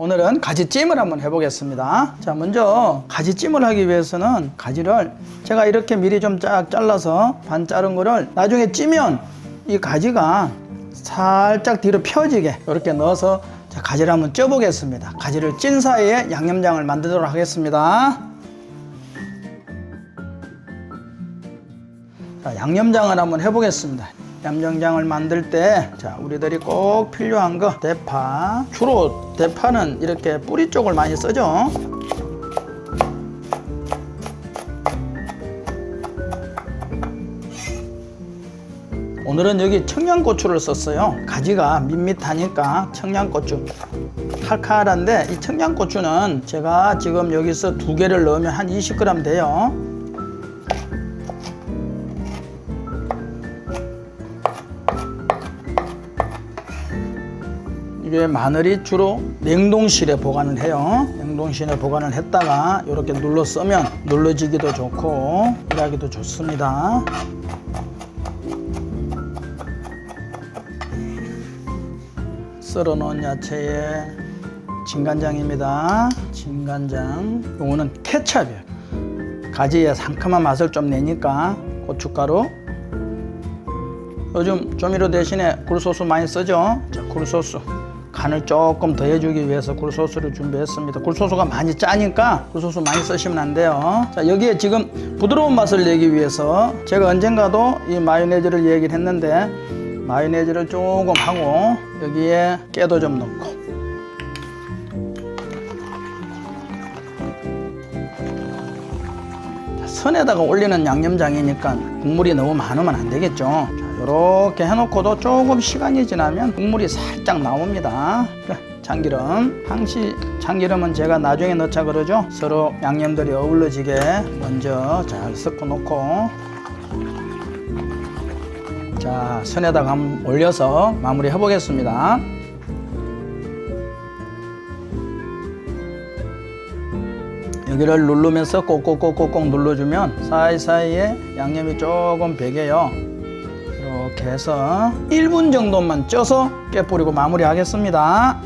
오늘은 가지찜을 한번 해보겠습니다. 자, 먼저 가지찜을 하기 위해서는 가지를 제가 이렇게 미리 좀 쫙 잘라서 반 자른 거를 나중에 찌면 이 가지가 살짝 뒤로 펴지게 이렇게 넣어서 자, 가지를 한번 쪄보겠습니다. 가지를 찐 사이에 양념장을 만들도록 하겠습니다. 자, 양념장을 한번 해보겠습니다. 양념장을 만들 때, 자, 우리들이 꼭 필요한 거, 대파. 주로 대파는 이렇게 뿌리 쪽을 많이 쓰죠. 오늘은 여기 청양고추를 썼어요. 가지가 밋밋하니까 청양고추. 칼칼한데 이 청양고추는 제가 지금 여기서 두 개를 넣으면 한 20g 돼요. 이게 마늘이 주로 냉동실에 보관을 해요. 냉동실에 보관을 했다가 이렇게 눌러 쓰면 눌러지기도 좋고 일하기도 좋습니다. 썰어 놓은 야채에 진간장입니다. 진간장. 요거는 케찹이에요. 가지의 상큼한 맛을 좀 내니까 고춧가루. 요즘 조미료 대신에 굴소스 많이 쓰죠. 자, 굴소스. 간을 조금 더 해주기 위해서 굴소스를 준비했습니다. 굴소스가 많이 짜니까 굴소스 많이 쓰시면 안 돼요. 자, 여기에 지금 부드러운 맛을 내기 위해서 제가 언젠가도 이 마요네즈를 얘기를 했는데 마요네즈를 조금 하고 여기에 깨도 좀 넣고 자, 선에다가 올리는 양념장이니까 국물이 너무 많으면 안 되겠죠. 자, 이렇게 해놓고도 조금 시간이 지나면 국물이 살짝 나옵니다. 참기름, 항시 참기름은 제가 나중에 넣자 그러죠. 서로 양념들이 어우러지게 먼저 잘 섞어 놓고 자, 선에다가 올려서 마무리 해 보겠습니다. 여기를 누르면서 꼭꼭꼭꼭꼭 눌러주면 사이사이에 양념이 조금 배겨요. 이렇게 해서 1분 정도만 쪄서 깨 뿌리고 마무리 하겠습니다.